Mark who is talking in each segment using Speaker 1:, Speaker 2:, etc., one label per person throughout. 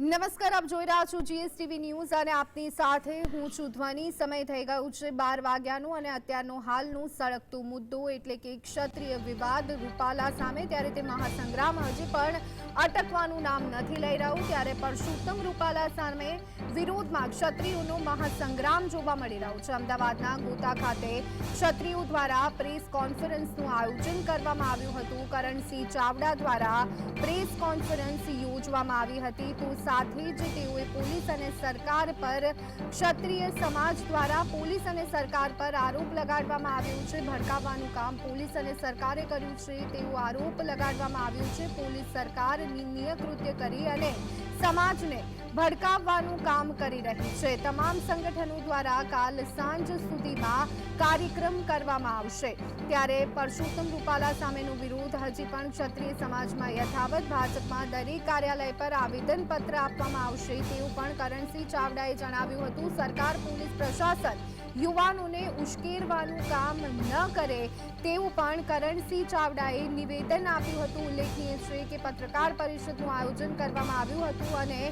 Speaker 1: નમસ્કાર, આપ જોઈ રહ્યા છો જીએસટીવી ન્યૂઝ અને આપની સાથે હું છું સમય થઈ ગયું છે બાર વાગ્યાનું અને અત્યારનો હાલનું સળગતું મુદ્દો એટલે કે ક્ષત્રિય વિવાદ રૂપાલા સામે. ત્યારે તે મહાસંગ્રામ હજી પણ અટકવાનું નામ નથી લઈ રહ્યું. ત્યારે પરસોત્તમ રૂપાલા સામે વિરોધમાં ક્ષત્રિયોનો મહાસંગ્રામ જોવા મળી રહ્યો છે. અમદાવાદના ગોતા ખાતે ક્ષત્રિયો દ્વારા પ્રેસ કોન્ફરન્સનું આયોજન કરવામાં આવ્યું હતું. કરણસિંહ ચાવડા દ્વારા પ્રેસ કોન્ફરન્સ યોજવામાં આવી હતી. તો સાથે જ તેઓએ પોલીસ અને સરકાર પર ક્ષત્રિય સમાજ દ્વારા પોલીસ અને સરકાર પર આરોપ લગાડવામાં આવ્યો છે. ભડકાવવાનું કામ પોલીસ અને સરકારે કર્યું છે. તેવો આરોપ લગાડવામાં આવ્યો છે. પોલીસ સરકાર નિંદનીય કૃત્ય કરી અને સમાજને ભડકાવવાનું કામ કરી રહી છે. તમામ સંગઠનો દ્વારા કાલ સાંજ સુધીમાં કાર્યક્રમ કરવામાં આવશે. ત્યારે પરસોત્તમ રૂપાલા સામેનો વિરોધ. હજી પણ ક્ષત્રિય સમાજમાં યથાવત ભાજપમાં દરેક કાર્યાલય પર આવેદનપત્ર આપવામાં આવશે તેવું પણ કરણસિંહ ચાવડાએ જણાવ્યું હતું. સરકાર, પોલીસ પ્રશાસન યુવાનોને ઉશ્કેરવાનું કામ ન કરે તેવું પણ કરણસિંહ ચાવડાએ નિવેદન આપ્યું હતું. ઉલ્લેખનીય છે કે પત્રકાર પરિષદનું આયોજન કરવામાં આવ્યું હતું અને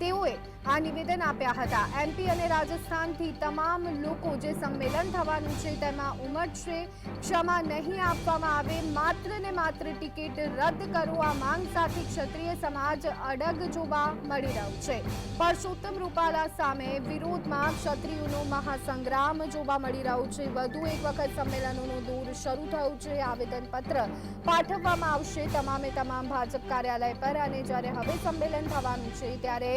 Speaker 1: તેઓએ આ નિવેદન આપ્યા હતા. એમપી અને રાજસ્થાનથી તમામ લોકો જે સંમેલન થવાનું છે, તેમાં ઉમટશે ક્ષમા નહીં આપવામાં આવે, માત્ર ને માત્ર ટિકિટ રદ કરો, આ માંગ સાથે ક્ષત્રિય સમાજ અડગ જોવા મળી રહ્યું છે. પરસોત્તમ રૂપાલા સામે વિરોધમાં ક્ષત્રિયોનો મહાસંગ્રામ જોવા મળી રહ્યો છે. વધુ એક વખત સંમેલનોનો દૂર શરૂ થયું છે. આવેદનપત્ર પાઠવવામાં આવશે તમામે તમામ ભાજપ કાર્યાલય પર અને જ્યારે હવે સંમેલન થવાનું છે, ત્યારે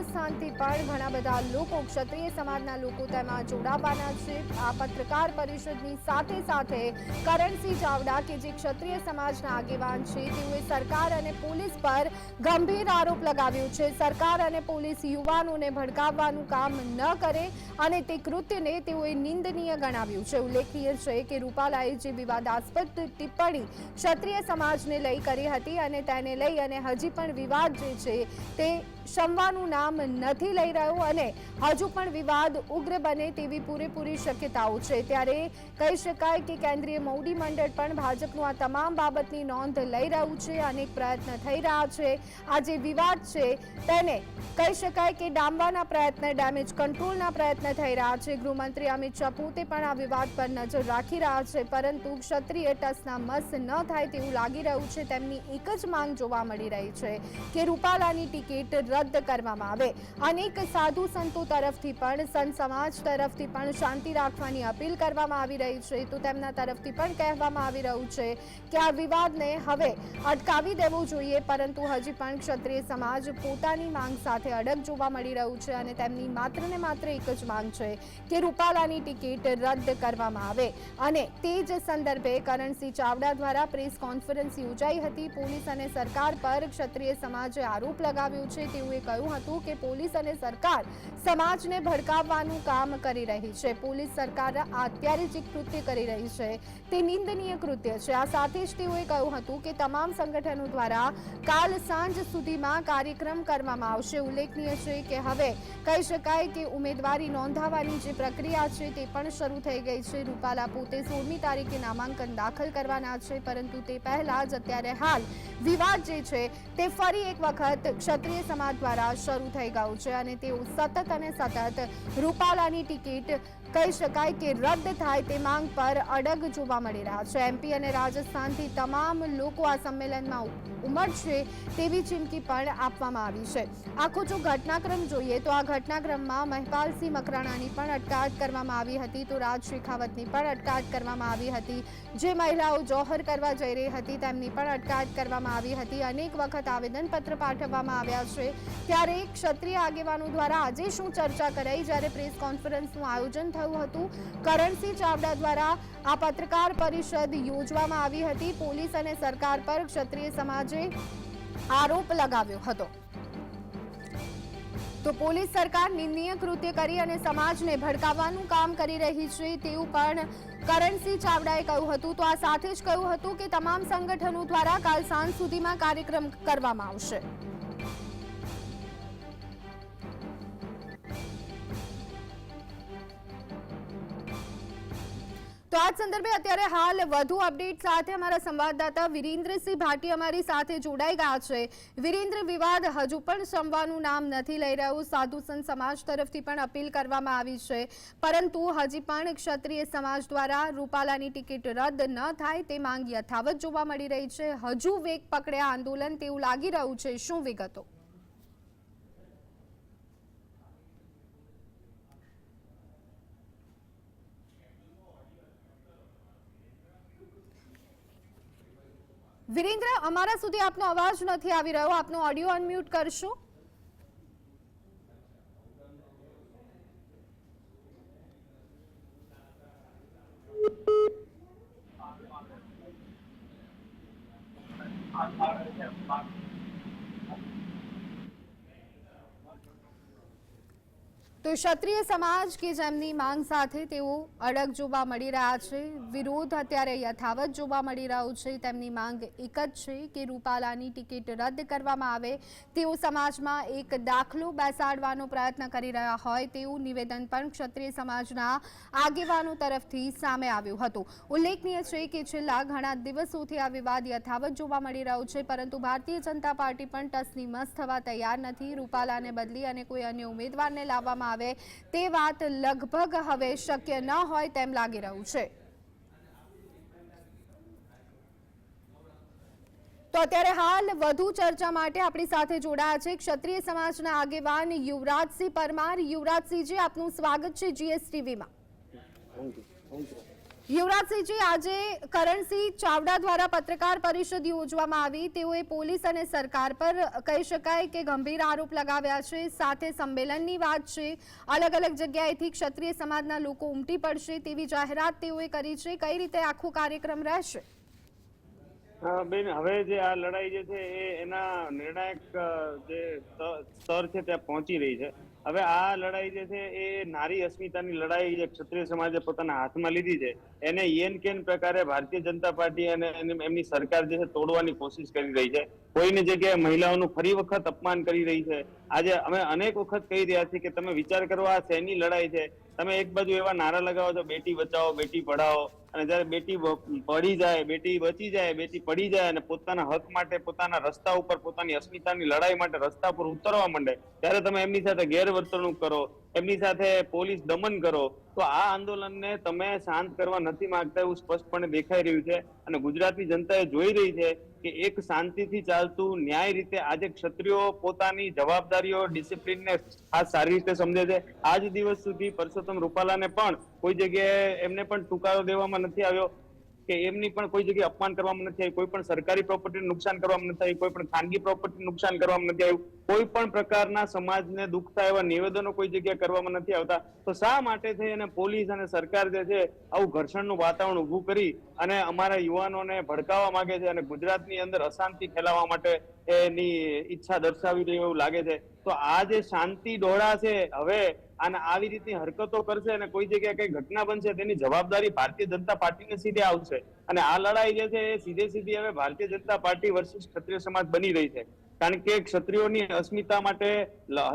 Speaker 1: રાજસ્થાનથી પણ ઘણા બધા લોકો ક્ષત્રિય સમાજના લોકો તેમાં જોડાવાના છે. આ પત્રકાર પરિષદની સાથે સાથે કરણસિંહ ચાવડા કે જે ક્ષત્રિય સમાજના આગેવાન છે, તેઓએ સરકાર અને પોલીસ પર ગંભીર આરોપ લગાવ્યો છે. સરકાર અને પોલીસ યુવાનોને ભડકાવવાનું કામ ન કરે અને તે કૃત્યને તેઓએ નિંદનીય ગણાવ્યું છે. ઉલ્લેખનીય છે કે રૂપાલાએ જે વિવાદાસ્પદ ટિપ્પણી ક્ષત્રિય સમાજને લઈ કરી હતી અને તેને લઈ અને હજી પણ વિવાદ જે છે તે શમવાનું નામ નથી લઈ રહ્યું અને હજુ પણ વિવાદ ઉગ્ર બને તેવી પૂરેપૂરી શક્યતાઓ છે. ત્યારે કહી શકાય કે કેન્દ્રીય મોવડી મંડળ પણ ભાજપનું આ તમામ બાબતની નોંધ લઈ રહ્યું છે. અનેક પ્રયત્ન થઈ રહ્યા છે. આ જે વિવાદ છે તેને કહી શકાય કે ડામવાના પ્રયત્ન, ડેમેજ કંટ્રોલના પ્રયત્ન થઈ રહ્યા છે. ગૃહમંત્રી અમિત શાહ પોતે પણ આ વિવાદ પર નજર રાખી રહ્યા છે. પરંતુ ક્ષત્રિય ટસના મસ ન થાય તેવું લાગી રહ્યું છે. તેમની એક જ માંગ જોવા મળી રહી છે કે રૂપાલાની ટિકિટ રદ કરવામાં આવે. અનેક સાધુ સંતો તરફથી પણ, સંત સમાજ તરફથી પણ શાંતિ રાખવાની અપીલ કરવામાં આવી રહી છે. તો તેમના તરફથી પણ કહેવામાં આવી રહ્યું છે કે આ વિવાદને હવે અટકાવી દેવો જોઈએ, પરંતુ હજી પણ ક્ષત્રિય સમાજ પોતાની માંગ સાથે અડગ જોવા મળી રહ્યું છે અને તેમની માત્ર ને માત્ર એક જ માંગ છે કે રૂપાલાની ટિકિટ રદ કરવામાં આવે. અને તે જ સંદર્ભે કરણસિંહ ચાવડા દ્વારા પ્રેસ કોન્ફરન્સ યોજાઈ હતી. પોલીસ અને સરકાર પર ક્ષત્રિય સમાજે આરોપ લગાવ્યો છે તેઓએ કહ્યું હતું કે પોલીસ અને સરકાર સમાજને ભડકાવવાનું કામ કરી રહી છે. પોલીસ સરકાર અત્યારે જે કૃત્ય કરી રહી છે તે નિંદનીય કૃત્ય છે. આ સાથે જ તેઓએ કહ્યું હતું કે તમામ સંગઠનો દ્વારા કાલ સાંજ સુધીમાં કાર્યક્રમ કરવામાં આવશે. ઉલ્લેખનીય છે કે હવે કહી શકાય કે ઉમેદવારી નોંધાવવાની જે પ્રક્રિયા છે તે પણ શરૂ થઈ ગઈ છે. રૂપાલા પોતે સોળમી તારીખે નામાંકન દાખલ કરવાના છે, પરંતુ તે પહેલા જ અત્યારે હાલ વિવાદ જે છે તે ફરી એક વખત ક્ષત્રિય સમાજ દ્વારા શરૂ થઈ ગયું છે અને તેઓ સતત અને સતત રૂપાલાની ટિકિટ કહી શકાય કે રદ થાય તે માંગ પર અડગ જોવા મળી રહ્યા છે. એમપી અને રાજસ્થાનથી તમામ લોકો આ સંમેલનમાં ઉમટશે તેવી ચીમકી પણ આપવામાં આવી છે. આખો જો ઘટનાક્રમ જોઈએ તો આ ઘટનાક્રમમાં મહેપાલસિંહ મકરાણાની પણ અટકાયત કરવામાં આવી હતી, તો રાજ શેખાવતની પણ અટકાયત કરવામાં આવી હતી. જે મહિલાઓ જોહર કરવા જઈ રહી હતી તેમની પણ અટકાયત કરવામાં આવી હતી. અનેક વખત આવેદનપત્ર પાઠવવામાં આવ્યા છે. ત્યારે ક્ષત્રિય આગેવાનો દ્વારા આજે શું ચર્ચા કરાઈ? જ્યારે પ્રેસ કોન્ફરન્સનું આયોજન થયું હતું. કરણસિંહ ચાવડા દ્વારા આ પત્રકાર પરિષદ યોજવામાં આવી હતી. પોલીસ અને સરકાર પર ક્ષત્રિય સમાજે આરોપ લગાવ્યો હતો. તો પોલીસ સરકાર નિંદનીય કૃત્ય કરી અને સમાજને ભડકાવવાનું કામ કરી રહી છે તેવું પણ કરણસિંહ ચાવડાએ કહ્યું હતું. તો આ સાથે જ કહ્યું હતું કે તમામ સંગઠનો દ્વારા કાલ સાંજ સુધીમાં કાર્યક્રમ કરવામાં આવશે. તો આ સંદર્ભે અત્યારે હાલ વધુ અપડેટ સાથે અમારા સંવાદદાતા વિરેન્દ્રસિંહ ભાટી અમારી સાથે જોડાઈ ગયા છે. વિરેન્દ્ર, વિવાદ હજુ પણ શમવાનું નામ નથી લઈ રહ્યું. સાધુ સંત સમાજ તરફથી પણ અપીલ કરવામાં આવી છે. પરંતુ હજી પણ ક્ષત્રિય સમાજ દ્વારા રૂપાલાની ટિકિટ રદ ન થાય તે માંગ યથાવત જોવા મળી રહી છે. હજુ વેગ પકડ્યા આંદોલન તેવું લાગી રહ્યું છે. શું વિગતો? વિરેન્દ્ર અમારા સુધી આપનો અવાજ નથી આવી રહ્યો. આપનો ઓડિયો અનમ્યુટ કરશો? તો ક્ષત્રિય સમાજ કે જેમની માંગ સાથે તેઓ અડગ જોવા મળી રહ્યા છે, વિરોધ અત્યારે યથાવત જોવા મળી રહ્યો છે, તેમની માંગ એક જ છે કે રૂપાલાની ટિકિટ રદ કરવામાં આવે. તેઓ સમાજમાં એક દાખલો બેસાડવાનો પ્રયત્ન કરી રહ્યા હોય તેવું નિવેદન પણ ક્ષત્રિય સમાજના આગેવાનો તરફથી સામે આવ્યું હતું. ઉલ્લેખનીય છે કે છેલ્લા ઘણા દિવસોથી આ વિવાદ યથાવત જોવા મળી રહ્યો છે, પરંતુ ભારતીય જનતા પાર્ટી પણ ટસની મસ થવા તૈયાર નથી. રૂપાલાને બદલી અને કોઈ અન્ય ઉમેદવારને લાવવામાં આવે તે વાત લગભગ હવે શક્ય ન હોય તેમ લાગી રહ્યું છે. તો અત્યારે હાલ વધુ ચર્ચા માટે આપણી સાથે જોડાયા છે ક્ષત્રિય સમાજના આગેવાન યુવરાજસિંહ પરમાર. યુવરાજસિંહજી, આપનું સ્વાગત છે જીએસટીવીમાં યુવરાજસિંહજી, આજે કરણસિંહ ચાવડા દ્વારા પત્રકાર પરિષદ યોજવામાં આવી. તેઓએ પોલીસ અને સરકાર પર કહી શકાય કે ગંભીર આરોપ લગાવ્યા છે. સાથે સંમેલનની વાત છે. અલગ અલગ જગ્યાએથી ક્ષત્રિય સમાજના લોકો ઉમટી પડશે તેવી જાહેરાત તેઓએ કરી છે. કઈ રીતે આખો કાર્યક્રમ રહેશે?
Speaker 2: બેન, હવે જે આ લડાઈ જે છે, એ એના નિર્ણાયક જે સ્તર છે, ત્યાં પહોંચી રહી છે. હવે આ લડાઈ જે છે એ નારી અસ્મિતાની લડાઈ જે ક્ષત્રિય સમાજે પોતાના હાથમાં લીધી છે, એને યેન કેન પ્રકારે ભારતીય જનતા પાર્ટી અને એમની સરકાર જે છે તોડવાની કોશિશ કરી રહી છે. કોઈની જગ્યાએ મહિલાઓનું ફરી વખત અપમાન કરી રહી છે. આજે અમે અનેક વખત કહી રહ્યા છીએ કે તમે વિચાર કરો આ શેની લડાઈ છે? તમે એક બાજુ એવા નારા લગાવો છો, બેટી બચાવો, બેટી પઢાઓ અને જ્યારે બેટી પડી જાય, બેટી બચી જાય, બેટી પડી જાય અને પોતાના હક માટે, પોતાના રસ્તા ઉપર, પોતાની અસ્મિતાની લડાઈ માટે રસ્તા પર ઉતરવા માંડે, ત્યારે તમે એમની સાથે ગેરવર્તણૂક કરો, એમની સાથે પોલીસ દમન કરો, તો આ આંદોલનને તમે શાંત કરવા નથી માંગતા એવું સ્પષ્ટપણે દેખાઈ રહ્યું છે અને ગુજરાતની જનતાએ જોઈ રહી છે કે એક શાંતિથી ચાલતું ન્યાય રીતે આજે ક્ષત્રિયો પોતાની જવાબદારીઓ, ડિસિપ્લિનને આ સારી રીતે સમજે છે. આજ દિવસ સુધી પરસોત્તમ રૂપાલાને પણ કોઈ જગ્યાએ એમને પણ ટુકારો દેવામાં નથી આવ્યો. કે એમની પણ કોઈ જગ્યાએ અપમાન કરવામાં નથી આવ્યું કોઈ પણ સરકારી પ્રોપર્ટી નુકસાન કરવામાં નથી આવ્યું, કોઈ પણ ખાનગી પ્રોપર્ટી નુકસાન કરવામાં નથી આવ્યું, કોઈ પણ પ્રકારના સમાજને દુખતા એવા નિવેદનો કોઈ જગ્યાએ કરવામાં નથી આવતા. તો શા માટે થઈ અને પોલીસ અને સરકાર જે છે આવું ઘર્ષણનું વાતાવરણ ઊભું કરી અને અમારા યુવાનોને ભડકાવવા માંગે છે અને ગુજરાતની અંદર અશાંતિ ફેલાવવા માટે એની ઈચ્છા દર્શાવી રહી એવું લાગે છે? તો આ જે શાંતિ ડોળા છે, હવે અને આવી રીતની હરકતો કરશે અને કોઈ જગ્યાએ કઈ ઘટના બનશે તેની જવાબદારી ભારતીય જનતા પાર્ટીને સીધે આવશે. અને આ લડાઈ જે છે એ સીધે સીધી હવે ભારતીય જનતા પાર્ટી વર્સિસ ક્ષત્રિય સમાજ બની રહી છે. કારણ કે ક્ષત્રિયોની અસ્મિતા માટે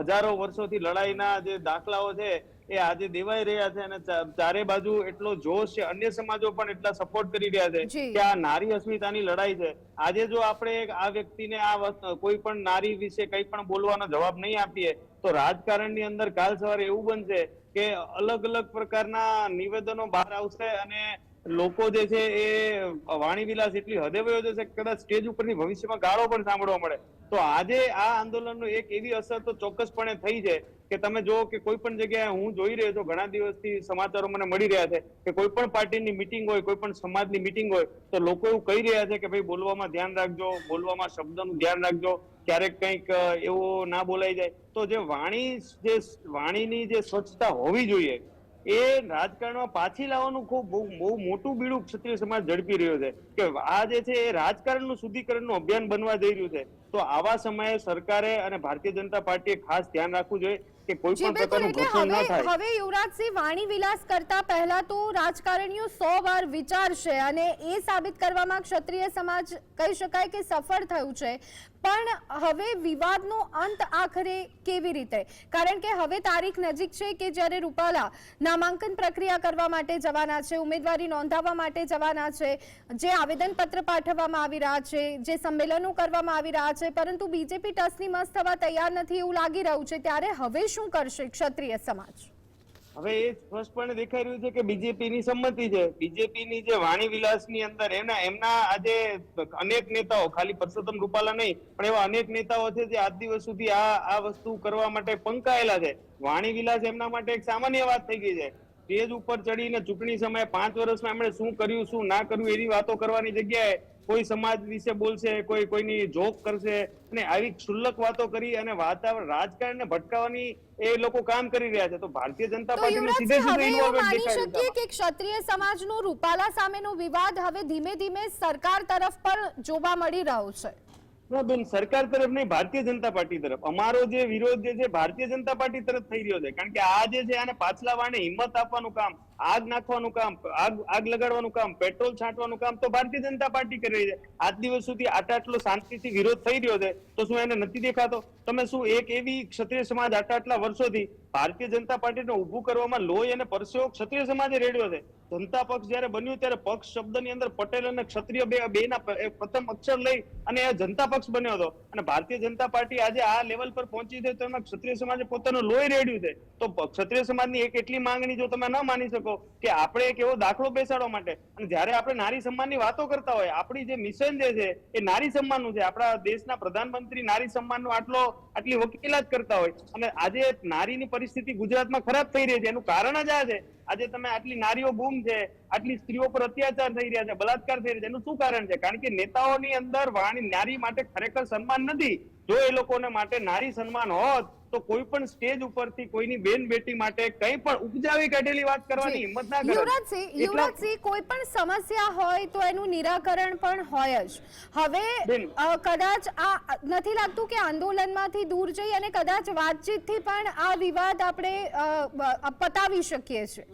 Speaker 2: હજારો વર્ષોથી લડાઈના જે દાખલાઓ છે એ આજે દેવાઈ રહ્યા છે અને ચારે બાજુ એટલો જોશ છે. અન્ય સમાજો પણ એટલા સપોર્ટ કરી રહ્યા છે કે આ નારી અસ્મિતાની લડાઈ છે. આજે જો આપણે આ વ્યક્તિને આ કોઈ પણ નારી વિશે કંઈ પણ બોલવાનો જવાબ નહીં આપીએ તો રાજકારણની અંદર કાલ સવારે એવું બનશે કે અલગ અલગ પ્રકારના નિવેદનો બહાર આવશે અને લોકો જે છે એ વાણી વિલાસ એટલી હદે વયો જશે કદાચ સ્ટેજ ઉપરની ભવિષ્યમાં ગાળો પણ સાંભળવા મળે. તો આજે આ આંદોલનનો એક એવી અસર તો ચોક્કસપણે થઈ છે કે તમે જો કે કોઈ પણ જગ્યાએ હું જોઈ રહ્યો છું, ઘણા દિવસથી સમાચારો મને મળી રહ્યા છે કે કોઈ પણ પાર્ટીની મિટિંગ હોય, કોઈ પણ સમાજની મિટિંગ હોય, તો લોકો એવું કહી રહ્યા છે કે ભાઈ બોલવામાં ધ્યાન રાખજો, બોલવામાં શબ્દનું ધ્યાન રાખજો, ક્યારેક કંઈક એવો ના બોલાઈ જાય. તો જે વાણી, જે વાણીની જે સ્વચ્છતા હોવી જોઈએ એ રાજકારણમાં પાછી લાવવાનું ખૂબ બહુ બહુ મોટું બીડું ક્ષત્રિય સમાજ ઝડપી રહ્યો છે. કે આ જે છે એ રાજકારણનું શુદ્ધિકરણનું અભિયાન બનવા જઈ રહ્યું છે. તો આવા સમયે સરકારે અને ભારતીય જનતા પાર્ટીએ ખાસ ધ્યાન રાખવું જોઈએ કે કોઈ પણ પ્રકારનું ઘર્ષણ ન
Speaker 1: હવે
Speaker 2: થાય.
Speaker 1: હવે યુવરાજસિંહ વાણી વિલાસ કરતા પહેલા તો રાજકારણીઓ સો વાર વિચારશે અને એ સાબિત કરવામાં ક્ષત્રિય સમાજ કહી શકાય કે સફળ થયું છે. પણ હવે વિવાદનો અંત આખરે કેવી રીતે? કારણ કે હવે તારીખ નજીક છે કે જ્યારે રૂપાલા નામાંકન પ્રક્રિયા કરવા માટે જવાના છે, ઉમેદવારી નોંધાવવા માટે જવાના છે, જે આવેદનપત્ર પાઠવવામાં આવી રહ્યા છે, જે સંમેલનો કરવામાં આવી રહ્યા છે, પરંતુ બીજેપી ટસની મસ્ત થવા તૈયાર નથી એવું લાગી રહ્યું છે, ત્યારે હવે શું કરશે ક્ષત્રિય સમાજ?
Speaker 2: હવે એ સ્પષ્ટપણે દેખાઈ રહ્યું છે કે બીજેપી ની સંમતિ છે. બીજેપી ની જે વાણી વિલાસની અંદર એના એમના આજે અનેક નેતાઓ, ખાલી પરસોત્તમ રૂપાલા નહીં, પણ એવા અનેક નેતાઓ છે જે આજ દિવસ સુધી આ આ વસ્તુ કરવા માટે પંકાયેલા છે. વાણી વિલાસ એમના માટે એક સામાન્ય વાત થઈ ગઈ છે. સ્ટેજ ઉપર ચડીને ચૂંટણી સમયે પાંચ વર્ષમાં એમણે શું કર્યું, શું ના કર્યું એવી વાતો કરવાની જગ્યાએ કોઈ સમાજ વિશે બોલશે કોઈ કોઈની જોક કરશે અને આવી ક્ષુલ્લક વાતો કરી અને વાતાવરણ રાજકારણને ભટકાવવાની એ લોકો કામ કરી રહ્યા છે. તો ભારતીય જનતા પાર્ટીને સીધે સીધું
Speaker 1: માની
Speaker 2: દેખાય છે.
Speaker 1: કે ક્ષત્રિય સમાજનો રૂપાલા સામેનો વિવાદ હવે ધીમે ધીમે સરકાર તરફ પણ જોવા મળી રહ્યો છે?
Speaker 2: બેન સરકાર તરફ નહીં ભારતીય જનતા પાર્ટી તરફ. અમારો જે વિરોધ જે છે ભારતીય જનતા પાર્ટી તરફ થઈ રહ્યો છે. કારણ કે આ જે છે આને પાછલા વાળને હિંમત આપવાનું કામ આગ નાખવાનું કામ, આગ આગ લગાડવાનું કામ, પેટ્રોલ છાંટવાનું કામ તો ભારતીય જનતા પાર્ટી કરી રહી છે. આજ દિવસ સુધી આટલા આટલો શાંતિથી વિરોધ થઈ રહ્યો છે, તો શું એને નથી દેખાતો? તમે શું એક એવી ક્ષત્રિય સમાજ આટલા આટલા વર્ષોથી ભારતીય જનતા પાર્ટીને ઉભું કરવામાં લોહી અને પરસેવો ક્ષત્રિય સમાજે રેડ્યો છે? જનતા પક્ષ જ્યારે બન્યું ત્યારે પક્ષ શબ્દની અંદર પટેલ અને ક્ષત્રિય બે બે ના પ્રથમ અક્ષર લઈ અને એ જનતા પક્ષ બન્યો હતો. અને ભારતીય જનતા પાર્ટી આજે આ લેવલ પર પહોંચી છે તો એમાં ક્ષત્રિય સમાજે પોતાનું લોહી રેડ્યું છે. તો ક્ષત્રિય સમાજની એક એટલી માંગણી જો તમે ન માની શકો કે આપણે એક દાખલો બેસાડવા માટે. અને જ્યારે આપણે નારી સન્માનની વાતો કરતા હોય, આપણી જે મિશન જે છે, એ નારી સન્માનનું છે. આપણા દેશના પ્રધાનમંત્રી નારી સન્માનનો આટલો, આટલી વકીલાત કરતા હોય. અને આજે નારીની પરિસ્થિતિ ગુજરાતમાં ખરાબ થઈ રહી છે. એનું કારણ જ આ છે. આજે તમે આટલી નારીઓ ગુમ છે, આટલી સ્ત્રીઓ પર અત્યાચાર થઈ રહ્યા છે બલાત્કાર થઈ રહ્યા છે. એનું શું કારણ છે? કારણ કે નેતાઓની અંદર વાણી નારી માટે ખરેખર સન્માન નથી. જો એ લોકોને માટે નારી સન્માન હોત તો કોઈ પણ સ્ટેજ ઉપરથી કોઈની બેન બેટી માટે કંઈ પણ ઉપજાવી કાઢેલી વાત કરવાની હિંમત ના કરે
Speaker 1: યુવરાજસિંહ યુવરાજસિંહ કોઈ પણ સમસ્યા હોય તો એનું નિરાકરણ પણ હોય જ. હવે કદાચ આ નથી લાગતું કે આંદોલનમાંથી દૂર જઈ અને કદાચ વાતચીતથી પણ આ વિવાદ આપણે પતાવી શકીએ છીએ.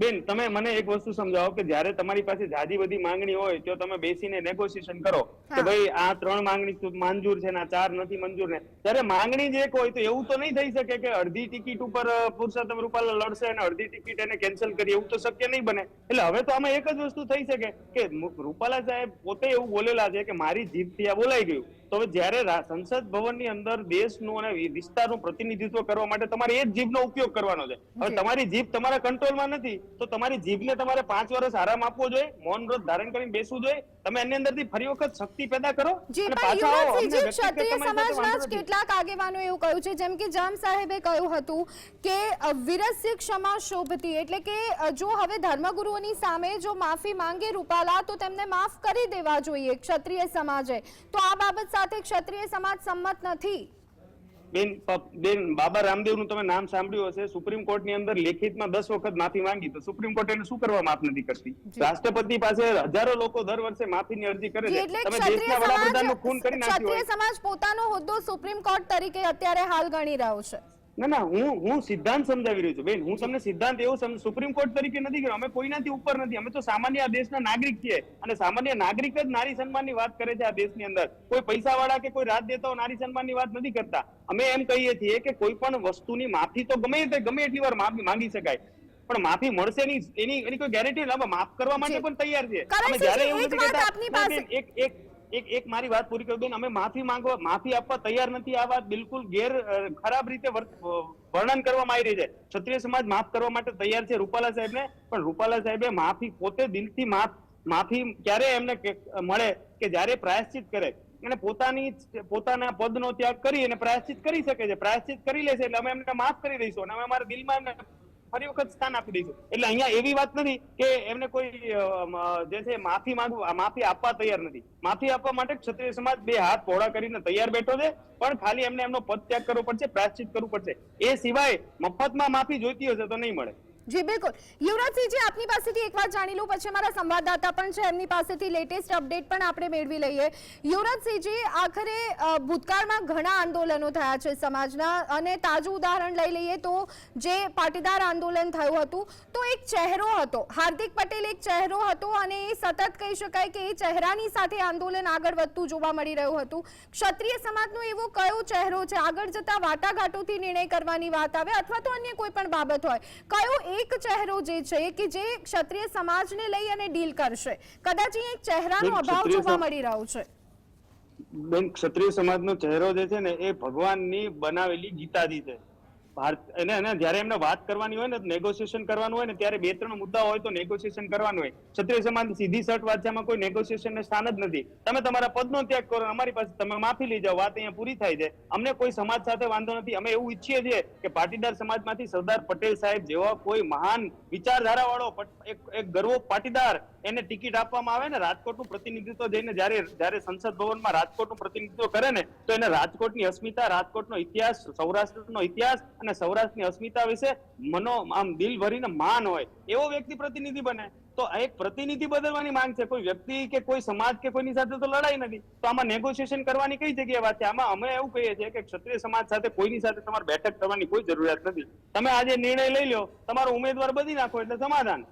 Speaker 2: બેન તમે મને એક વસ્તુ સમજાવો કે જ્યારે તમારી પાસે જાજી બધી માંગણી હોય તો તમે બેસીને નેગોશિએશન કરો કે ભાઈ આ ત્રણ માંગણી મંજૂર છે ને આ ચાર નથી મંજૂર ને? ત્યારે માંગણી જ એક હોય તો એવું તો નહીં થઈ શકે કે અડધી ટિકિટ ઉપર પુરુષોત્તમ રૂપાલા લડશે અને અડધી ટિકિટ એને કેન્સલ કરી એવું તો શક્ય નહીં બને. એટલે હવે તો આમાં એક જ વસ્તુ થઈ શકે કે રૂપાલા સાહેબ પોતે એવું બોલેલા છે કે મારી જીભથી આ બોલાઈ ગયું. તો જ્યારે સંસદ ભવનની અંદર દેશનું અને વિસ્તારનું પ્રતિનિધિત્વ કરવા માટે તમારે એ જ જીભનો ઉપયોગ કરવાનો છે. હવે તમારી જીભ તમારા કંટ્રોલમાં નથી તો તમારી જીભને તમારે પાંચ વર્ષ આરામ આપવો જોઈએ મૌન વ્રત ધારણ કરીને બેસવું જોઈએ. તમે એની અંદરથી ફરી વખત શક્તિ પેદા કરો
Speaker 1: કેટલાક આગેવાનો એવું કહ્યું છે જેમ કે જામ સાહેબે કહ્યું હતું કે વિરસ્ય ક્ષમા શોભતી એટલે કે જો હવે ધર્મગુરુઓની સામે જો માફી માંગે રૂપાલા તો તેમને માફ કરી દેવા જોઈએ ક્ષત્રિય સમાજે. તો આ બાબત સાથે ક્ષત્રિય સમાજ સંમત નથી.
Speaker 2: બેન બેન બાબા રામદેવનું તમે નામ સાંભળ્યું હશે. સુપ્રીમ કોર્ટની અંદર લેખિતમાં દસ વખત માફી માંગી. તો સુપ્રીમ કોર્ટ એને શું કરવા માફ નથી કરતી? રાષ્ટ્રપતિ પાસે હજારો લોકો દર વર્ષે માફીની અરજી કરે છે. તમે
Speaker 1: ક્ષત્રિય
Speaker 2: દેશના વડાપ્રધાનનું ખૂન કરી નાખ્યું
Speaker 1: ક્ષત્રિય સમાજ પોતાનો હોદ્દો સુપ્રીમ કોર્ટ તરીકે અત્યારે હાલ ગણી રહ્યો છે.
Speaker 2: ના ના હું હું સિદ્ધાંત સમજાવી રહ્યો છું. બેન હું તમને સિદ્ધાંત એવો સુપ્રીમ કોર્ટ તરીકે નથી કર્યો અમે કોઈનાથી ઉપર નથી. અમે તો સામાન્ય આ દેશના નાગરિક છીએ. અને સામાન્ય નાગરિક જ નારી સન્માનની વાત કરે છે આ દેશની અંદર. કોઈ પૈસા વાળા કે કોઈ રાજ દેતાઓ નારી સન્માનની વાત નથી કરતા. અમે એમ કહીએ છીએ કે કોઈ પણ વસ્તુની માફી તો ગમે તે ગમે એટલી વાર માફી માંગી શકાય. પણ માફી મળશે નહીં. એની એની કોઈ ગેરંટી નથી માફ કરવા માટે પણ તૈયાર
Speaker 1: છે
Speaker 2: અમે જ્યારે એવું નથી કહેતા એક એક એક એક મારી વાત પૂરી કરું બેન, અમે માફી માંગવા, માફી આપવા તૈયાર નથી. આ વાત બિલકુલ ગેર ખરાબ રીતે વર્ણન કરવામાં આવી રહી છે. ક્ષત્રિય સમાજ માફ કરવા માટે તૈયાર છે રૂપાલા સાહેબને, પણ રૂપાલા સાહેબે માફી પોતે દિલથી માફ, માફી ક્યારે એમને મળે કે જ્યારે પ્રાયશ્ચિત કરે. એને પોતાની પોતાના પદનો ત્યાગ કરી અને પ્રાયશ્ચિત કરી શકે છે. પ્રાયશ્ચિત કરી લેશે એટલે અમે એમને માફ કરી દઈશું અને અમે અમારા દિલમાં ફરી વખત સ્થાન આપી દઈશું. એટલે અહીંયા એવી વાત નથી કે એમને કોઈ જે છે માફી માંગવા માફી આપવા તૈયાર નથી. માફી આપવા માટે ક્ષત્રિય સમાજ બે હાથ પહોળા કરીને તૈયાર બેઠો છે, પણ ખાલી એમને એમનો પદ ત્યાગ કરવો પડશે પ્રાશ્ચિત કરવું પડશે. એ સિવાય મફતમાં માફી જોઈતી હશે તો નહીં મળે.
Speaker 1: જી, બિલકુલ. યુવરાજસિંહજી, આપની પાસેથી એક વાત જાણી લઉં. પછી મારા સંવાદદાતા પણ છે, એમની પાસેથી લેટેસ્ટ અપડેટ પણ આપણે મેળવી લઈએ. યુવરાજસિંહજી, આખરે ભૂતકાળમાં ઘણા આંદોલનો થયા છે સમાજના. અને તાજું ઉદાહરણ લઈ લઈએ તો જે પાટીદાર આંદોલન થયું હતું, તો એક ચહેરો હતો. હાર્દિક પટેલ એક ચહેરો હતો અને એ સતત કહી શકાય કે એ ચહેરાની સાથે આંદોલન આગળ વધતું જોવા મળી રહ્યું હતું. ક્ષત્રિય સમાજનો એવો કયો ચહેરો છે? આગળ જતા વાટાઘાટોથી નિર્ણય કરવાની વાત આવે અથવા તો અન્ય કોઈ પણ બાબત હોય. કયો એક ચહેરો જે છે કે જે ક્ષત્રિય સમાજને લઈ અને ડીલ કરશે. કદાચ અહીં એક ચહેરાનો અભાવ જોવા મળી રહ્યો છે.
Speaker 2: બેન ક્ષત્રિય સમાજનો ચહેરો જે છે ને એ ભગવાનની બનાવેલી ગીતાજી છે. ભારત એને એને જ્યારે એમને વાત કરવાની હોય ને નેગોશિયેશન કરવાનું હોય ને, ત્યારે બે ત્રણ મુદ્દા હોય તો નેગોશિયેશન કરવાનું હોય. ક્ષત્રિય સમાજ સીધી સટ વાત કોઈ નેગોશિયેશન સ્થાન જ નથી. તમે તમારા પદનો ત્યાગ કરો, અમારી પાસે તમે માફી લઈ જાઓ, વાત અહીંયા પૂરી થાય છે. અમને કોઈ સમાજ સાથે વાંધો નથી. અમે એવું ઈચ્છીએ છીએ કે પાટીદાર સમાજમાંથી સરદાર પટેલ સાહેબ જેવા કોઈ મહાન વિચારધારા વાળો એક ગર્વ પાટીદાર એને ટિકિટ આપવામાં આવે ને, રાજકોટનું પ્રતિનિધિત્વ જઈને જ્યારે જ્યારે સંસદ ભવનમાં રાજકોટનું પ્રતિનિધિત્વ કરે ને, તો એને રાજકોટની અસ્મિતા, રાજકોટનો ઇતિહાસ, સૌરાષ્ટ્રનો ઇતિહાસ અને સૌરાષ્ટ્રની અસ્મિતા વિશે મનો, આમ દિલ ભરીને માન હોય, એવો વ્યક્તિ પ્રતિનિધિ બને. તો આ એક પ્રતિનિધિ બદલવાની માંગ છે. કોઈ વ્યક્તિ કે કોઈ સમાજ કે કોઈની સાથે તો લડાઈ નથી. તો આમાં નેગોશિએશન કરવાની કઈ જગ્યાએ વાત છે? આમાં અમે એવું કહીએ છીએ કે ક્ષત્રિય સમાજ સાથે કોઈની સાથે તમારે બેઠક કરવાની કોઈ જરૂરિયાત નથી. તમે આજે નિર્ણય લઈ લો, તમારો ઉમેદવાર બદલી નાખો એટલે સમાધાન.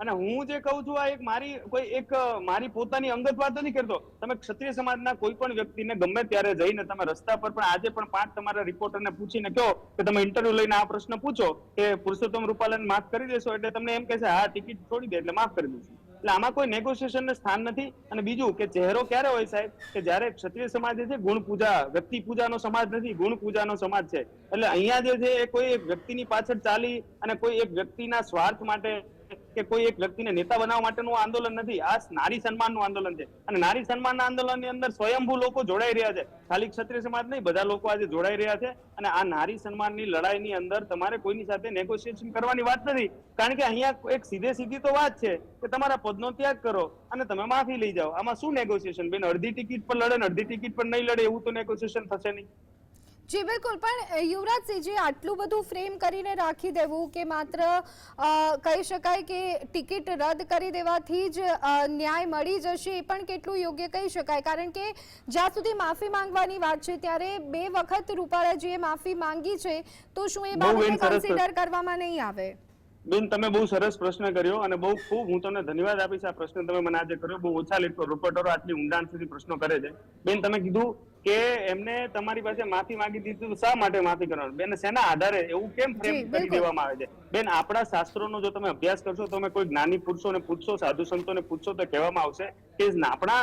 Speaker 2: અને હું જે કહું છું, આ એક મારી, કોઈ એક મારી પોતાની અંગત વાત નથી કરતો. તમે ક્ષત્રિય સમાજના કોઈ પણ વ્યક્તિને ગમે ત્યારે જઈને તમે રસ્તા પર પણ આજે પણ પાંચ તમારા રિપોર્ટરને પૂછીને કહો કે તમે ઇન્ટરવ્યુ લઈને આ પ્રશ્ન પૂછો, કે પુરુષોત્તમ રૂપાલાને માફ કરી દેશો એટલે તમને એમ કહેશે, હા ટિકિટ છોડી દે એટલે માફ કરી દઈશું. એટલે આમાં કોઈ નેગોશિએશન સ્થાન નથી. અને બીજું કે ચહેરો ક્યારે હોય સાહેબ? કે જ્યારે ક્ષત્રિય સમાજ છે, ગુણ પૂજા, વ્યક્તિ પૂજાનો સમાજ નથી, ગુણ પૂજાનો સમાજ છે. એટલે અહીંયા જે છે, એ કોઈ એક વ્યક્તિની પાછળ ચાલી અને કોઈ એક વ્યક્તિના સ્વાર્થ માટે કે કોઈ એક વ્યક્તિને નેતા બનાવવા માટેનું આંદોલન નથી. આ નારી સન્માનનું આંદોલન છે. અને નારી સન્માનના આંદોલનની અંદર સ્વયંભૂ લોકો જોડાઈ રહ્યા છે. ખાલી ક્ષત્રિય સમાજ નહીં, બધા લોકો આજે જોડાઈ રહ્યા છે. અને આ નારી સન્માનની લડાઈની અંદર તમારે કોઈની સાથે નેગોશિએશન કરવાની વાત નથી. કારણ કે અહીંયા એક સીધે સીધી તો વાત છે કે તમારા પદનો ત્યાગ કરો અને તમે માફી લઈ જાઓ. આમાં શું નેગોશિએશન બેન, અડધી ટિકિટ પર લડે અડધી ટિકિટ પર નહીં લડે એવું તો નેગોશિએશન થશે નહીં.
Speaker 1: જી બિલકુલ. પણ યુવરાજસિંહજી આટલું બધું ફ્રેમ કરીને રાખી દેવું કે માત્ર કહી શકાય કે ટિકિટ રદ કરી દેવાથી જ ન્યાય મળી જશે એ પણ કેટલું યોગ્ય કહી શકાય. કારણ કે જ્યાં સુધી માફી માંગવાની વાત છે ત્યારે બે વખત રૂપાલાજીએ માફી માંગી છે તો શું એ બાબતને કન્સિડર કરવામાં નહીં આવે?
Speaker 2: બેન તમે બહુ સરસ પ્રશ્ન કર્યો અને બહુ ખૂબ હું તમને ધન્યવાદ આપીશ આ પ્રશ્ન તમે મને આજે કર્યો. બહુ ઓછા રિપોર્ટરો આટલી ઊંડાણ સુધી પ્રશ્નો કરે છે. બેન તમે કીધું કે એમને તમારી પાસે માફી માંગી દીધું શા માટે માફી કરવાનું? બેન શેના આધારે એવું કેમ ફ્રેમ કરી દેવામાં આવે છે? બેન આપણા શાસ્ત્રોનો જો તમે અભ્યાસ કરશો તમે કોઈ જ્ઞાની પુરુષોને પૂછશો સાધુ સંતોને પૂછશો તો કહેવામાં આવશે કે આપણા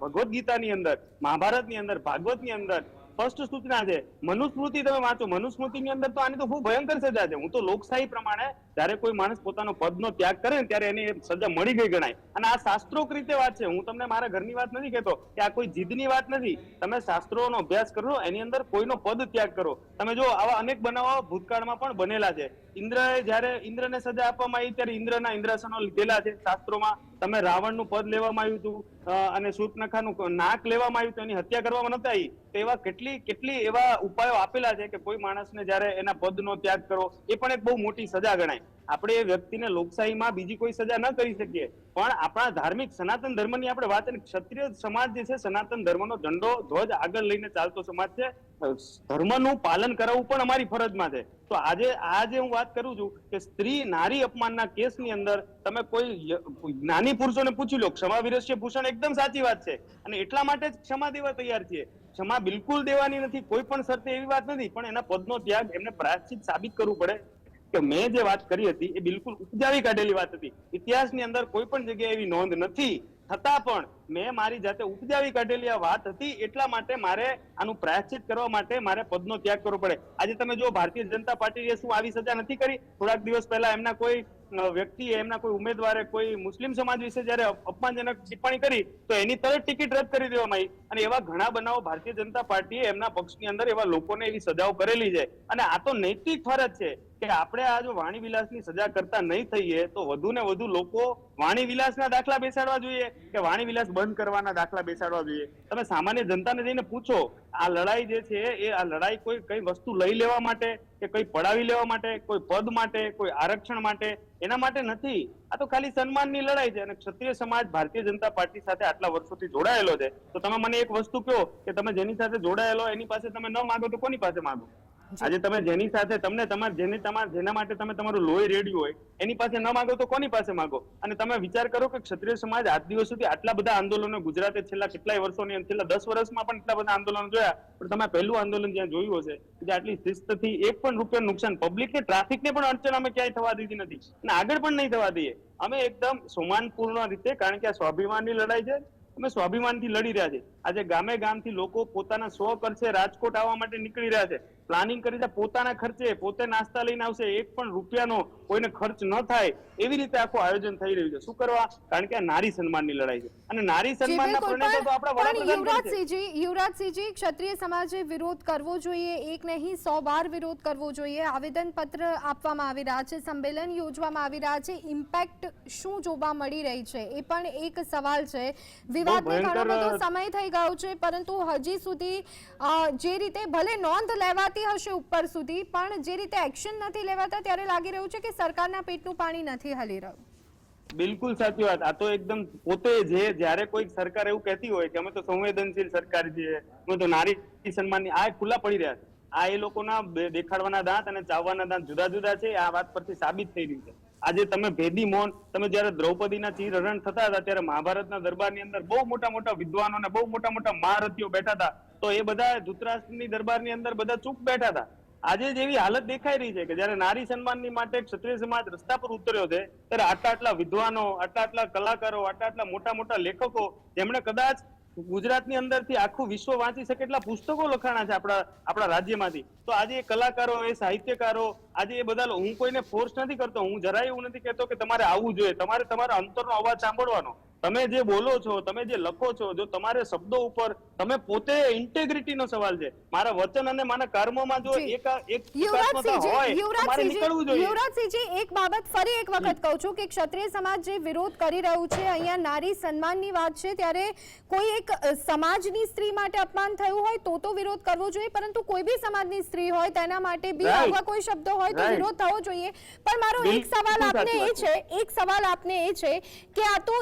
Speaker 2: ભગવદ્ ગીતાની અંદર મહાભારતની અંદર ભાગવતની અંદર સ્પષ્ટ સૂચના છે. મનુસ્મૃતિ તમે વાંચો. મનુસ્મૃતિની અંદર તો આની તો ખૂબ ભયંકર સજા છે. હું તો લોકશાહી પ્રમાણે જ્યારે કોઈ માણસ પોતાનો પદનો ત્યાગ કરે ને ત્યારે એની સજા મળી ગઈ ગણાય. અને આ શાસ્ત્રોક રીતે વાત છે. હું તમને મારા ઘરની વાત નથી કહેતો કે આ કોઈ જીદની વાત નથી. તમે શાસ્ત્રોનો અભ્યાસ કરો, એની અંદર કોઈનો પદ ત્યાગ કરો. તમે જો આવા અનેક બનાવો ભૂતકાળમાં પણ બનેલા છે. ઇન્દ્રએ જ્યારે ઇન્દ્રને સજા આપવામાં આવી ત્યારે ઇન્દ્રના ઇન્દ્રાસનો લીધેલા છે. શાસ્ત્રોમાં તમે રાવણનું પદ લેવામાં આવ્યું હતું અને શૂર્પનખાનું નાક લેવામાં આવ્યું હતું, એની હત્યા કરવામાં નતા આવી. તો એવા કેટલી કેટલી એવા ઉપાયો આપેલા છે કે કોઈ માણસને જ્યારે એના પદનો ત્યાગ કરો, એ પણ એક બહુ મોટી સજા ગણાય. આપણે એ વ્યક્તિને લોકશાહીમાં બીજી કોઈ સજા ન કરી શકીએ. પણ આપણા ધાર્મિક સનાતન ધર્મની આપણે વાત ક્ષત્રિય સમાજ જે છે, સનાતન ધર્મનો ઝંડો ધ્વજ આગળ લઈને ચાલતો સમાજ છે. ધર્મનું પાલન કરાવવું પણ અમારી ફરજમાં છે. તો આજે આજે હું વાત કરું છું કે સ્ત્રી નારી અપમાનના કેસની અંદર તમે કોઈ નાની પુરુષોને પૂછી લો, ક્ષમા વિરસ્ય ભૂષણ એકદમ સાચી વાત છે. અને એટલા માટે જ ક્ષમા દેવા તૈયાર છીએ. ક્ષમા બિલકુલ દેવાની નથી, કોઈ પણ શરતે એવી વાત નથી, પણ એના પદનો ત્યાગ એમને પ્રાયશ્ચિત સાબિત કરવું પડે. કે મેં જે વાત કરી હતી એ બિલકુલ ઉપજાવી કાઢેલી વાત હતી. ઇતિહાસની અંદર કોઈ પણ જગ્યાએ એવી નોંધ નથી. છતાં પણ મેં મારી જાતે ઉપજાવી કાઢેલી આ વાત હતી એટલા માટે મારે આનું પ્રાયશ્ચિત કરવા માટે મારે પદનો ત્યાગ કરવો પડે. આજે તમે જો ભારતીય જનતા પાર્ટીએ શું આવી સજા નથી કરી? થોડાક દિવસ પહેલા એમના કોઈ વ્યક્તિ એમના કોઈ ઉમેદવારે કોઈ મુસ્લિમ સમાજ વિશે જ્યારે અપમાનજનક ટિપ્પણી કરી, તો એની તરત ટિકિટ રદ કરી દેવામાં આવી. અને એવા ઘણા બનાવો ભારતીય જનતા પાર્ટીએ એમના પક્ષની અંદર એવા લોકોને એવી સજાઓ કરેલી છે. અને આ તો નૈતિક ફરજ છે. કે આપણે આ જો વાણી વિલાસની સજા કરતા નહીં થઈએ, તો વધુ ને વધુ લોકો વાણી વિલાસના દાખલા બેસાડવા જોઈએ કે વાણી વિલાસ બંધ કરવાના દાખલા બેસાડવા જોઈએ? તમે સામાન્ય જનતાને જઈને પૂછો, આ લડાઈ જે છે, એ આ લડાઈ કોઈ કઈ વસ્તુ લઈ લેવા માટે કે કઈ પડાવી લેવા માટે, કોઈ પદ માટે, કોઈ આરક્ષણ માટે? એના માટે નથી. આ તો ખાલી સન્માનની લડાઈ છે અને ક્ષત્રિય સમાજ ભારતીય જનતા પાર્ટી સાથે આટલા વર્ષોથી જોડાયેલો છે. તો તમે મને એક વસ્તુ કહો કે તમે જેની સાથે જોડાયેલો, એની પાસે તમે ન માગો તો કોની પાસે માગો? આજે તમે જેની સાથે તમને તમારે જેને તમારે જેના માટે તમે તમારું લોહી રેડ્યું હોય એની પાસે ન માગો તો કોની પાસે માગો? અને તમે વિચાર કરો કે ક્ષત્રિય સમાજ આજ દિવસ સુધી આટલા બધા આંદોલનો ગુજરાતે છેલ્લા કેટલાય વર્ષોની અંદર, છેલ્લા દસ વર્ષમાં પણ એટલા બધા આંદોલનો જોયા પણ તમે પહેલું આંદોલન જ્યાં જોયું હશે કે આટલી શિસ્તથી એક પણ રૂપિયા નુકસાન પબ્લિક ને ટ્રાફિક ને પણ અડચણ અમે ક્યાંય થવા દીધી નથી. અને આગળ પણ નહીં થવા દઈએ. અમે એકદમ સમાનપૂર્ણ રીતે કારણ કે આ સ્વાભિમાનની લડાઈ છે અમે સ્વાભિમાનથી લડી રહ્યા છે આજે ગામે ગામથી લોકો પોતાના સ્વ કરશે રાજકોટ આવવા માટે નીકળી રહ્યા છે. પ્લાનિંગ કરી પોતાના ખર્ચે પોતે નાસ્તા લઈને આવશે એક પણ રૂપિયાનો કોઈને ખર્ચ ન થાય એવી રીતે આખું આયોજન થઈ રહ્યું છે. શું કરવા? કારણ કે આ નારી સન્માનની લડાઈ છે. અને નારી સન્માનના પરિણામે તો આપણા
Speaker 1: પણ પણ
Speaker 2: વડાપ્રધાન
Speaker 1: યુવરાજસિંહજી યુવરાજસિંહજી ક્ષત્રિય સમાજે વિરોધ કરવો જોઈએ એક નહીં સો બાર વિરોધ કરવો જોઈએ. આવેદન પત્ર આપવામાં આવી રહ્યા છે સંમેલન યોજવામાં આવી રહ્યા છે. ઇમ્પેક્ટ શું જોવા મળી રહી છે? એ પણ એક સવાલ છે. વિવાદને ઘણો તો સમય થઈ ગયો છે પરંતુ હજી સુધી જે રીતે ભલે નોંધ લેવાતી હશે ઉપર સુધી, પણ જે રીતે એક્શન નથી લેવાતા ત્યારે લાગી રહ્યું છે કે સરકારના પેટનું પાણી નથી હલી રહ્યું.
Speaker 2: બિલકુલ સાચી વાત. આ તો એકદમ પોતે જે, જ્યારે કોઈ સરકાર એવું કહેતી હોય કે અમે તો સંવેદનશીલ સરકાર છીએ, અમે તો નારી સન્માનની આ ખુલ્લા પડી રહ્યા છે. આ એ લોકોના દેખાડવાના દાંત અને ચાવવાના દાંત જુદા જુદા છે, આ વાત પરથી સાબિત થઈ રહ્યું છે. આજે તમે ભેદી મૌન, તમે જ્યારે દ્રૌપદીના ચીર હરણ થતા હતા, ત્યારે મહાભારતના દરબારની અંદર બહુ મોટા મોટા વિદ્વાનો અને બહુ મોટા મોટા મહારથીઓ બેઠા હતા. તો એ બધા ધૂતરાષ્ટ્રની દરબારની અંદર બધા ચૂપ બેઠા હતા. આજે જેવી હાલત દેખાઈ રહી છે કે જયારે નારી સન્માનની માટે ક્ષત્રિય સમાજ રસ્તા પર ઉતર્યો છે, ત્યારે આટલા આટલા વિદ્વાનો, આટલા આટલા કલાકારો, આટલા આટલા મોટા મોટા લેખકો, જેમણે કદાચ ગુજરાતની અંદરથી આખું વિશ્વ વાંચી શકે એટલા પુસ્તકો લખાણા છે આપણા આપણા રાજ્યમાંથી. તો આજે એ કલાકારો, એ સાહિત્યકારો, આજે એ બધા હું કોઈને ફોર્સ નથી કરતો, હું જરાય એવું નથી કહેતો કે તમારે આવવું જોઈએ. તમારે તમારા અંતરનો અવાજ સાંભળવાનો. તમે જે બોલો છો તમે જે લખો છો જો તમારે શબ્દો ઉપર તમે પોતે ઇન્ટેગ્રિટી નો સવાલ છે. મારા વચન અને મારા કર્મમાં જો એક એક
Speaker 1: યુવરાજસિંહજી એક બાબત ફરી એક વખત કહું છું કે ક્ષત્રિય સમાજ જે વિરોધ કરી રહ્યું છે અહીંયા નારી સન્માનની વાત છે ત્યારે કોઈ એક સમાજની સ્ત્રી માટે અપમાન થયું હોય તો તો વિરોધ કરવો જોઈએ પરંતુ કોઈ બી સમાજની સ્ત્રી હોય તેના માટે બી. આવા કોઈ શબ્દો હોય તો. વિરોધ થવો જોઈએ. પણ મારો એક સવાલ આપને એ છે. એક સવાલ આપને એ છે કે આ તો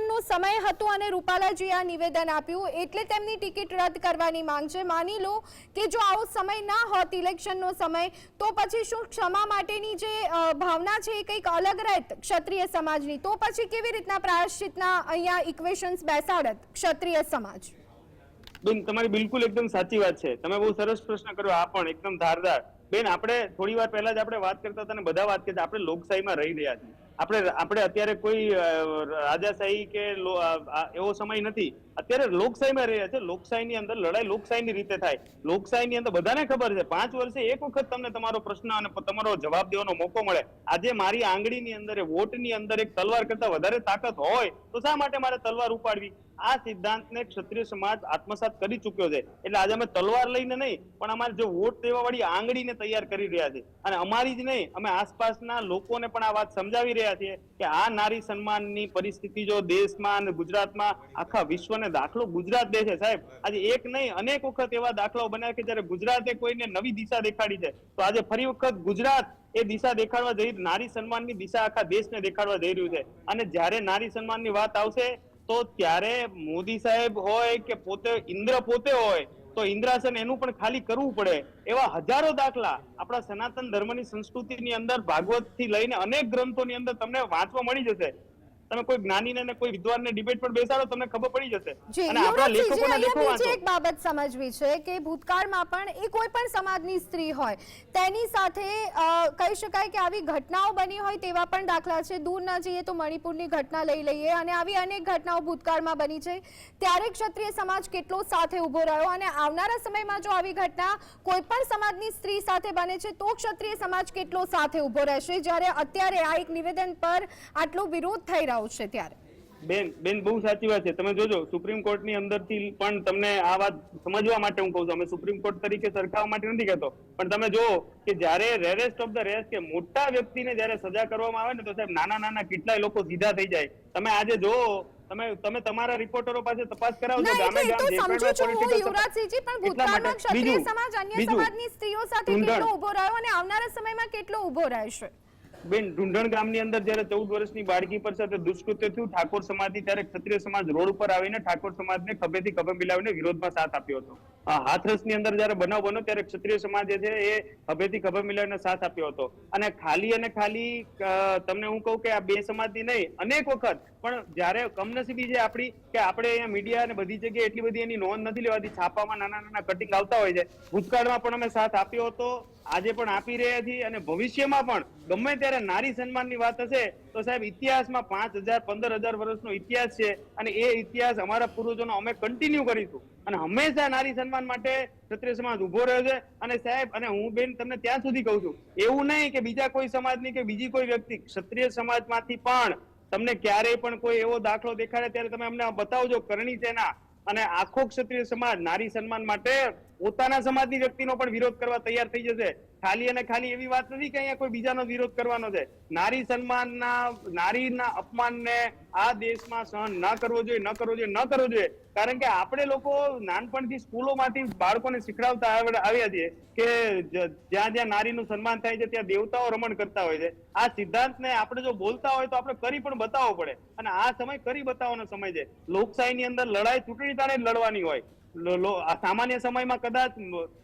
Speaker 1: ઇલેક્શનનો સમય હતો અને રૂપાલાજીએ આ નિવેદન આપ્યું, એટલે તેમની ટિકિટ રદ કરવાની માંગ છે. માની લો કે જો આવો સમય ના હોત, ઇલેક્શનનો સમય, તો પછી શું ક્ષમા માટેની જે ભાવના છે એ કંઈક અલગ રહેત ક્ષત્રિય સમાજની? તો પછી કેવી રીતના પ્રાયશ્ચિતના અહીંયા ઇક્વેશન્સ બેસાડત ક્ષત્રિય સમાજ?
Speaker 2: બેન, તમારી બિલકુલ એકદમ સાચી વાત છે. તમે બહુ સરસ પ્રશ્ન કર્યો, આ પણ એકદમ ધારદાર. બેન, આપણે થોડી વાર પહેલા જ આપણે વાત કરતા હતા અને બધા વાત કરતા આપણે લોકશાહીમાં રહી રહ્યા છીએ. આપણે આપણે અત્યારે કોઈ રાજાશાહી કે એવો સમય નથી. અત્યારે લોકશાહીમાં રહી રહ્યા છે. લોકશાહીની અંદર લડાઈ લોકશાહીની રીતે થાય. લોકશાહીની અંદર બધાને ખબર છે. પાંચ વર્ષે એક વખત તમને તમારો પ્રશ્ન અને તમારો જવાબ દેવાનો મોકો મળે. આજે મારી આંગળીની અંદર વોટની અંદર એક તલવાર કરતા વધારે તાકાત હોય, તો શા માટે મારે તલવાર ઉપાડવી? આ સિદ્ધાંતને ક્ષત્રિય સમાજ આત્મસાત કરી ચુક્યો છે. એટલે આજે અમે તલવાર લઈને નહીં, પણ અમારે જો વોટ દેવા વાળી આંગળીને તૈયાર કરી રહ્યા છે. અને અમારી જ નહીં, અમે આસપાસના લોકોને પણ આ વાત સમજાવી રહ્યા છીએ કે આ નારી સન્માનની પરિસ્થિતિ જો દેશમાં અને ગુજરાતમાં, આખા વિશ્વને દાખલો ગુજરાત દે છે સાહેબ. આજે એક નહીં, અનેક વખત એવા દાખલાઓ બન્યા કે જ્યારે ગુજરાતે કોઈને નવી દિશા દેખાડી છે, તો આજે ફરી વખત ગુજરાત એ દિશા દેખાડવા જઈ, નારી સન્માનની દિશા આખા દેશને દેખાડવા જઈ રહ્યું છે. અને જ્યારે નારી સન્માનની વાત આવશે તો ત્યારે મોદી સાહેબ હોય કે પોતે ઇન્દ્ર પોતે હોય, તો ઇન્દ્રાસન એનું પણ ખાલી કરવું પડે. એવા હજારો દાખલા આપણા સનાતન ધર્મની સંસ્કૃતિની અંદર ભાગવતથી લઈને અનેક ગ્રંથોની અંદર તમને વાંચવા મળી જશે. તમે કોઈ જ્ઞાનીને ને કોઈ વિદ્વાનને ડિબેટ પર બેસાડો તમને ખબર પડી જશે. અને આપણા લેખકોના લેખો વાંચો.
Speaker 1: એક બાબત સમજવી છે કે ભૂતકાળમાં પણ એ કોઈ પણ સમાજની સ્ત્રી હોય તેની સાથે કહી શકાય કે આવી ઘટનાઓ બની હોય તેવા પણ દાખલા છે. દૂર ન જઈએ તો મણિપુરની ઘટના લઈ લઈએ અને આવી અનેક ઘટનાઓ ભૂતકાળમાં બની છે. ત્યારે ક્ષત્રિય સમાજ કેટલો સાથે ઊભો રહ્યો અને આવનારા સમયમાં જો આવી ઘટના કોઈ પણ સમાજની સ્ત્રી સાથે બને છે તો ક્ષત્રિય સમાજ કેટલો સાથે ઊભો રહેશે? જ્યારે અત્યારે આ એક નિવેદન પર આટલો વિરોધ થઈ રહ્યો છે ત્યારે.
Speaker 2: બેન બેન બહુ સાચી વાત છે. તમે જોજો સુપ્રીમ કોર્ટની અંદરથી પણ તમને આ વાત સમજવા માટે હું કહું છું. અમે સુપ્રીમ કોર્ટ તરીકે સરખાવવા માટે નથી કહેતો. પણ તમે જો કે જ્યારે રેરેસ્ટ ઓફ ધ રેસ્ટ કે મોટા વ્યક્તિને જ્યારે સજા કરવામાં આવે ને તો સાહેબ નાના નાના કેટલાય લોકો સીધા થઈ જાય. તમે આજે જો તમે તમે તમારા રિપોર્ટરો પાસે તપાસ કરાવજો ગામે ગામ જે
Speaker 1: સમજુ છું હું યુવરાજસિંહજી પણ ભૂતકાળમાં ક્ષત્રિય સમાજ અન્ય સમાજની સ્ત્રીઓ સાથે કેટલો ઊભો રહ્યો અને આવનારા સમયમાં કેટલો ઊભો રહેશે?
Speaker 2: બેન ઢુંઢણ ગામની અંદર જ્યારે ચૌદ વર્ષની બાળકી પર સાથે દુષ્કૃત્ય થયું, ઠાકોર સમાજથી ત્યારે ક્ષત્રિય સમાજ રોડ ઉપર આવીને ઠાકોર સમાજને ખભેથી ખભે મિલાવીને વિરોધમાં સાથ આપ્યો હતો. હાથરસની અંદર જયારે બનાવ બન્યો, ત્યારે ક્ષત્રિય સમાજ છે એ ખભેથી ખભે મિલાવીને સાથ આપ્યો હતો. અને ખાલી અને ખાલી તમને હું કહું કે આ બે સમાજની નહીં, અનેક વખત પણ જ્યારે કમનસીબી છે આપણી કે આપણે અહીંયા મીડિયા અને બધી જગ્યાએ એટલી બધી એની નોંધ નથી લેવાતી, છાપામાં નાના નાના કટિંગ આવતા હોય છે. ભૂતકાળમાં પણ અમે સાથ આપ્યો હતો, આજે પણ આપી રહ્યા છીએ અને ભવિષ્યમાં પણ ગમે ત્યારે નારી સન્માનની વાત હશે, તો સાહેબ ઇતિહાસમાં પાંચ હજાર, પંદર હજાર વર્ષનો ઇતિહાસ છે અને એ ઇતિહાસ અમારા પૂર્વજોનો અમે કન્ટિન્યુ કરીશું. અને હંમેશા નારી સન્માન માટે ક્ષત્રિય સમાજ ઊભો રહ્યો છે. અને સાહેબ, અને હું બેન તમને ત્યાં સુધી કહું છું, એવું નહીં કે બીજા કોઈ સમાજની કે બીજી કોઈ વ્યક્તિ ક્ષત્રિય સમાજમાંથી પણ તમને ક્યારેય પણ કોઈ એવો દાખલો દેખાડે, ત્યારે તમે અમને બતાવજો. કરણી સેના અને આખો ક્ષત્રિય સમાજ, નારી સન્માન માટે પોતાના સમાજની વ્યક્તિનો પણ વિરોધ કરવા તૈયાર થઈ જશે. ખાલી અને ખાલી એવી વાત નથી કે અહીંયા કોઈ બીજાનો વિરોધ કરવાનો છે. નારી સન્માનના, નારીના અપમાનને આ દેશમાં સહન ન કરવો જોઈએ, ન કરવો જોઈએ, ન કરવો જોઈએ. કારણ કે આપણે લોકો નાનપણથી સ્કૂલોમાંથી બાળકોને શીખડાવતા આવ્યા છીએ કે જ્યાં જ્યાં નારીનું સન્માન થાય છે, ત્યાં દેવતાઓ રમણ કરતા હોય છે. આ સિદ્ધાંતને આપણે જો બોલતા હોય તો આપણે કરી પણ બતાવવો પડે. અને આ સમય કરી બતાવવાનો સમય છે. લોકશાહીની અંદર લડાઈ ચૂંટણી તાણે લડવાની હોય. સામાન્ય સમયમાં કદાચ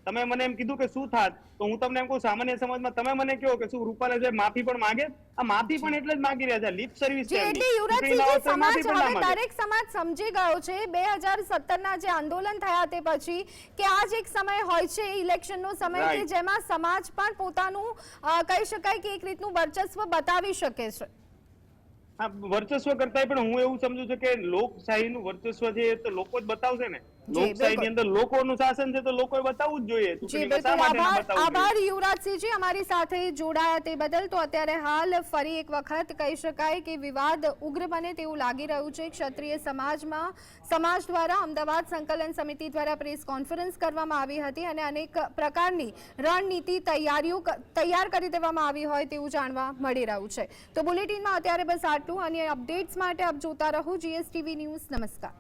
Speaker 2: તમે મને એમ કીધું કે શું થાત તો હું તમને એમ કહું સામાન્ય સમાજમાં તમે મને કહો કે શું રૂપાલા સાહેબ માફી પણ માંગે? આ માફી પણ એટલે જ માંગી રહ્યા છે લિપ સર્વિસ
Speaker 1: છે એટલે યુવરાજસિંહજી સમાજ હવે દરેક સમાજ સમજી ગયો છે 2017 ના જે આંદોલન થયા તે પછી કે આ જ એક સમય હોય છે ઇલેક્શનનો સમય કે જેમાં સમાજ પણ પોતાનું કહી શકાય કે એક રીતનું વર્ચસ્વ બતાવી શકે છે.
Speaker 2: હા વર્ચસ્વ કરતા પણ હું એવું સમજુ છું કે લોકશાહીનું વર્ચસ્વ છે તો લોકો જ બતાવશે ને. લોકશાહીની અંદર લોકોનું શાસન છે તો લોકોએ બતાવવું જ જોઈએ.
Speaker 1: જી બિલકુલ. આભાર આભાર યુવરાજસિંહજી. અમારી સાથે જોડાયા તે બદલ તો અત્યારે હાલ ફરી એક વખત કહી શકાય કે વિવાદ ઉગ્ર બને તેવું લાગી રહ્યું છે. ક્ષત્રિય સમાજમાં સમાજ દ્વારા અમદાવાદ સંકલન સમિતિ દ્વારા પ્રેસ કોન્ફરન્સ કરવામાં આવી હતી અને અનેક પ્રકારની રણનીતિ તૈયારીઓ તૈયાર કરી દેવામાં આવી હોય તેવું જાણવા મળી રહ્યું છે. તો બુલેટિનમાં અત્યારે બસ આટલું. અને અપડેટ્સ માટે આપ જોતા રહો. GSTV news. નમસ્કાર.